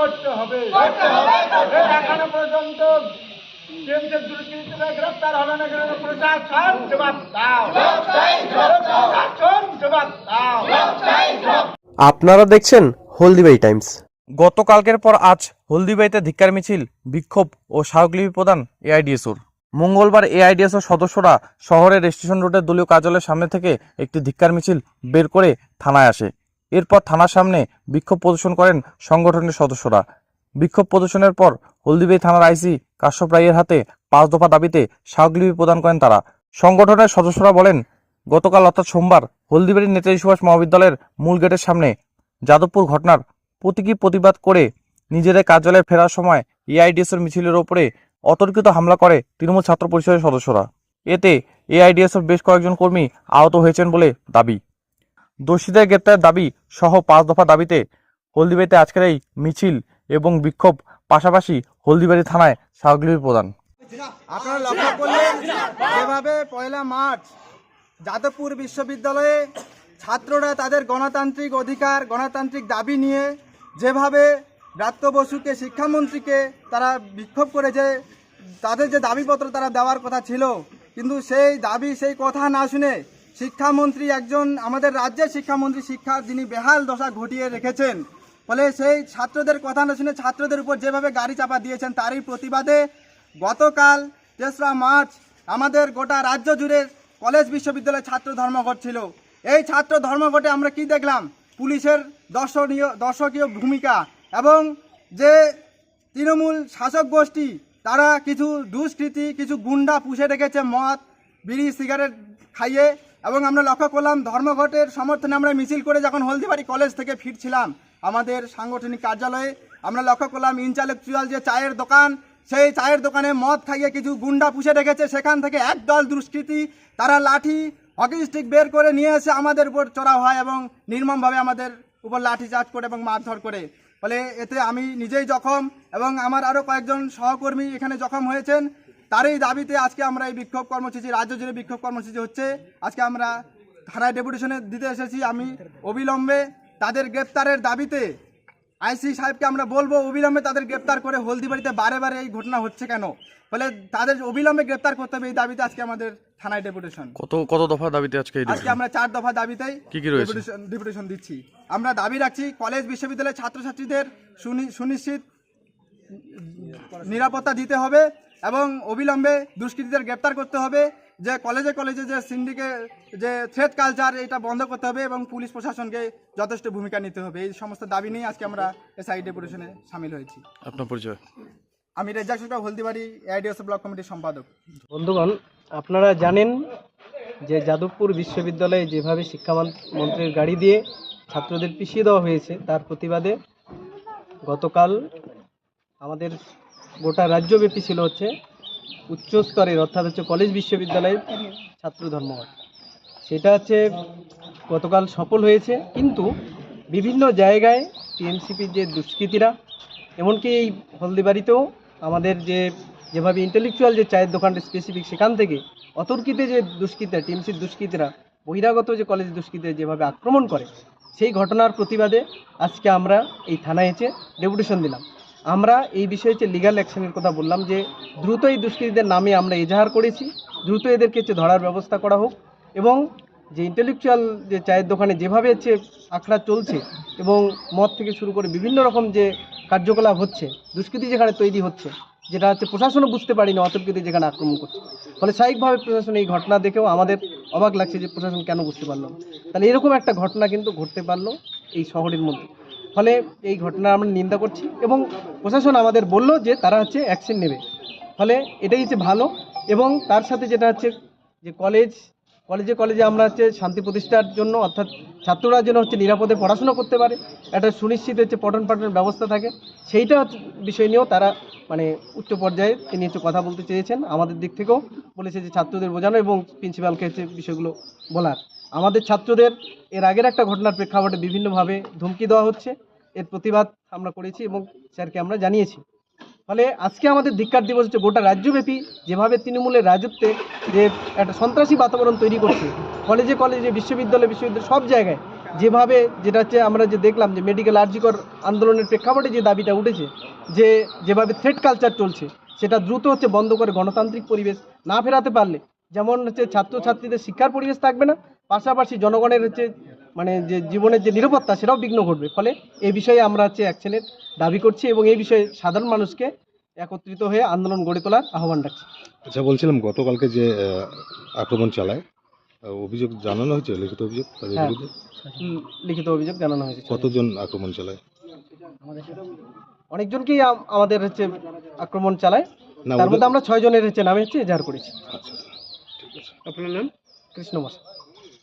করতে হবে। এখনও পর্যন্ত কেন্দ্রের দুর্নীতিতে গ্রেফতার হবে না কেন? প্রশাসন জবাব দাও। প্রশাসন জবাব দাও। আপনারা দেখছেন হলদিবাই টাইমস। গতকালকের পর আজ হলদিবাইতে ধিক্কার মিছিল বিক্ষোভ ও স্মারকলিপি প্রদান এআইডিএসওর। মঙ্গলবার এআইডিএসও সদস্যরা শহরের স্টেশন রোডের দলীয় কার্যালয়ের সামনে থেকে একটি ধিক্কার মিছিল বের করে থানায় আসে। এরপর থানার সামনে বিক্ষোভ প্রদর্শন করেন সংগঠনের সদস্যরা। বিক্ষোভ প্রদর্শনের পর হলদিবাড়ি থানার আইসি কাশ্যপ রায়ের হাতে পাঁচ দফা দাবিতে স্মারকলিপি প্রদান করেন তারা। সংগঠনের সদস্যরা বলেন, গতকাল অর্থাৎ সোমবার হলদিবাড়ির নেতাজি সুভাষ মহাবিদ্যালয়ের মূল গেটের সামনে যাদবপুর ঘটনার প্রতীকী প্রতিবাদ করে নিজেদের কার্যালয়ে ফেরার সময় এআইডিএসের মিছিলের ওপরে অতর্কিত হামলা করে তৃণমূল ছাত্র পরিষদের সদস্যরা। এতে এআইডিএসের বেশ কয়েকজন কর্মী আহত হয়েছেন বলে দাবি। দোষীদের গ্রেপ্তারের দাবি সহ পাঁচ দফা দাবিতে হলদিবাড়িতে আজকের এই মিছিল এবং বিক্ষোভ, পাশাপাশি হলদিবাড়ি থানায় স্মারকলিপি প্রদান। আপনারা লক্ষ্য করলেন, যেভাবে পয়লা মার্চ যাদবপুর বিশ্ববিদ্যালয়ে ছাত্ররা তাদের গণতান্ত্রিক অধিকার, গণতান্ত্রিক দাবি নিয়ে যেভাবে ব্রাত্য বসুকে, শিক্ষামন্ত্রীকে তারা বিক্ষোভ করেছে, তাদের যে দাবিপত্র তারা দেওয়ার কথা ছিল, কিন্তু সেই দাবি, সেই কথা না শুনে শিক্ষামন্ত্রী একজন, আমাদের রাজ্যের শিক্ষামন্ত্রী শিক্ষা, যিনি বেহাল দশা ঘটিয়ে রেখেছেন। ফলে সেই ছাত্রদের কথা না শুনে ছাত্রদের উপর যেভাবে গাড়ি চাপা দিয়েছেন, তারই প্রতিবাদে গতকাল তেসরা মার্চ আমাদের গোটা রাজ্য জুড়ে কলেজ বিশ্ববিদ্যালয়ে ছাত্র ধর্মঘট ছিল। এই ছাত্র ধর্মঘটে আমরা কি দেখলাম? পুলিশের দর্শনীয়, দর্শকীয় ভূমিকা এবং যে তৃণমূল শাসক গোষ্ঠী, তারা কিছু দুষ্কৃতি, কিছু গুন্ডা পুষে রেখেছে, মদ, বিড়ি, সিগারেট খাইয়ে এবং আমরা লক্ষ্য করলাম ধর্মঘটের সমর্থনে আমরা মিছিল করে যখন হলদিবাড়ি কলেজ থেকে ফিরছিলাম আমাদের সাংগঠনিক কার্যালয়ে, আমরা লক্ষ্য করলাম ইন্টালেকচুয়াল যে চায়ের দোকান, সেই চায়ের দোকানে মদ খাইয়ে কিছু গুন্ডা পুষে রেখেছে। সেখান থেকে একদল দুষ্কৃতী, তারা লাঠি, হকি স্টিক বের করে নিয়ে এসে আমাদের উপর চড়াও হয় এবং নির্মমভাবে আমাদের উপর লাঠি চার্জ করে এবং মারধর করে। ফলে এতে আমি নিজেই জখম এবং আমার আরও কয়েকজন সহকর্মী এখানে জখম হয়েছেন। তারই দাবিতে আজকে আমরা এই বিক্ষোভ কর্মসূচি রাজ্য জুড়ে বিক্ষোভ কর্মসূচি হচ্ছে। আজকে আমরা থানায় ডেপুটেশনে দিতে এসেছি। আমি অবিলম্বে তাদের গ্রেপ্তারের দাবিতে আইসি সাহেবকে আমরা বলব অবিলম্বে তাদের গ্রেপ্তার করে হলদিবাড়িতে বারে বারে এই ঘটনা হচ্ছে কেন? ফলে তাদের অবিলম্বে গ্রেপ্তার করতে হবে এই দাবিতে আজকে আমাদের থানায় ডেপুটেশন। কত কত দফা দাবিতে আজকে আজকে আমরা চার দফা দাবিতেই কি কি রয়েছে? ডেপুটেশন দিচ্ছি। আমরা দাবি রাখছি কলেজ বিশ্ববিদ্যালয়ের ছাত্রছাত্রীদের সুনি- সুনিশ্চিত নিরাপত্তা দিতে হবে। এবং অবিলম্বে দুষ্কৃতীদের গ্রেপ্তার করতে হবে যে কলেজে কলেজে যে সিন্ডিকে যে থ্রেড কালচার এটা বন্ধ করতে হবে এবং পুলিশ প্রশাসনকে যথেষ্ট ভূমিকা নিতে হবে। এই সমস্ত দাবি নিয়ে আজকে আমরা এসআই ডেপুটেশনে সামিল হয়েছি। আপনার পরিচয়? আমি রেজাক সরকার হলদিবাড়ি এআইডিএস ব্লক কমিটির সম্পাদক। বন্ধুগণ আপনারা জানেন যে যাদবপুর বিশ্ববিদ্যালয়ে যেভাবে শিক্ষামন্ত্রীর গাড়ি দিয়ে ছাত্রদের পিছিয়ে দেওয়া হয়েছে তার প্রতিবাদে গতকাল আমাদের গোটা রাজ্যব্যাপী ছিল হচ্ছে উচ্চ স্তরের অর্থাৎ হচ্ছে কলেজ বিশ্ববিদ্যালয়ের ছাত্র ধর্মঘট। সেটা হচ্ছে গতকাল সফল হয়েছে, কিন্তু বিভিন্ন জায়গায় টিএমসিপির যে দুষ্কৃতীরা, এমনকি এই হলদিবাড়িতেও আমাদের যে যেভাবে ইন্টেলেকচুয়াল যে চায়ের দোকানটা স্পেসিফিক সেখান থেকে অতর্কিতে যে দুষ্কৃতীরা টিএমসির দুষ্কৃতীরা, বহিরাগত যে কলেজ দুষ্কৃতীরা যেভাবে আক্রমণ করে, সেই ঘটনার প্রতিবাদে আজকে আমরা এই থানায় এসে ডেপুটেশন দিলাম। আমরা এই বিষয়ে যে লিগাল অ্যাকশনের কথা বললাম যে দ্রুত এই দুষ্কৃতীদের নামে আমরা এজাহার করেছি, দ্রুত এদেরকে হচ্ছে ধরার ব্যবস্থা করা হোক এবং যে ইন্টেলেকচুয়াল যে চায়ের দোকানে যেভাবে হচ্ছে আখড়া চলছে এবং মদ থেকে শুরু করে বিভিন্ন রকম যে কার্যকলাপ হচ্ছে, দুষ্কৃতি যেখানে তৈরি হচ্ছে, যেটা হচ্ছে প্রশাসনও বুঝতে পারি না অতর্কিতে যেখানে আক্রমণ করছে ফলে স্বাভাবিকভাবে প্রশাসন এই ঘটনা দেখেও আমাদের অবাক লাগছে যে প্রশাসন কেন বুঝতে পারল। তাহলে এরকম একটা ঘটনা কিন্তু ঘটতে পারল এই শহরের মধ্যে ফলে এই ঘটনা আমরা নিন্দা করছি এবং প্রশাসন আমাদের বলল যে তারা হচ্ছে অ্যাকশন নেবে। ফলে এটাই হচ্ছে ভালো এবং তার সাথে যেটা হচ্ছে যে কলেজ কলেজে কলেজে আমরা হচ্ছে শান্তি প্রতিষ্ঠার জন্য অর্থাৎ ছাত্ররা যেন হচ্ছে নিরাপদে পড়াশোনা করতে পারে, একটা সুনিশ্চিত হচ্ছে পঠন পাঠনের ব্যবস্থা থাকে। সেইটা বিষয় নিয়েও তারা মানে উচ্চ পর্যায়ে তিনি হচ্ছে কথা বলতে চেয়েছেন। আমাদের দিক থেকেও বলেছে যে ছাত্রদের বোঝানো এবং প্রিন্সিপালকে হচ্ছে বিষয়গুলো বলার। আমাদের ছাত্রদের এর আগের একটা ঘটনার প্রেক্ষাপটে বিভিন্নভাবে ধমকি দেওয়া হচ্ছে। এর প্রতিবাদ আমরা করেছি এবং স্যারকে আমরা জানিয়েছি। ফলে আজকে আমাদের ধিক্কার দিবস হচ্ছে গোটা রাজ্যব্যাপী যেভাবে তৃণমূলের রাজত্বে যে একটা সন্ত্রাসী বাতাবরণ তৈরি করছে, কলেজে কলেজে, বিশ্ববিদ্যালয় বিশ্ববিদ্যালয়, সব জায়গায় যেভাবে যেটা হচ্ছে আমরা যে দেখলাম যে মেডিকেল আর্জিকর আন্দোলনের প্রেক্ষাপটে যে দাবিটা উঠেছে, যে যেভাবে থ্রেড কালচার চলছে, সেটা দ্রুত হচ্ছে বন্ধ করে গণতান্ত্রিক পরিবেশ না ফেরাতে পারলে, যেমন হচ্ছে ছাত্রছাত্রীদের শিক্ষার পরিবেশ থাকবে না পাশাপাশি জনগণের হচ্ছে মানে যে জীবনের যে নিরাপত্তা সেটাও বিঘ্ন ঘটবে। ফলে এই বিষয়ে আমরা হচ্ছে অ্যাকশনের দাবি করছি এবং এই বিষয়ে সাধারণ মানুষকে একত্রিত হয়ে আন্দোলন গড়ে তোলার আহ্বান রাখছি। আচ্ছা বলছিলাম গতকালকে যে আক্রমণ চালায় অভিযোগ জানানো হয়েছে লিখিত অভিযোগ হ্যাঁ। লিখিত অভিযোগ জানানো হয়েছে। কতজন আক্রমণ চালায়? অনেকজনকেই আমাদের হচ্ছে আক্রমণ চালায়। তার মধ্যে আমরা ছয় জনের হচ্ছে নামে হচ্ছে এজাহার করেছি। আচ্ছা আপনার নাম? কৃষ্ণ মশাই।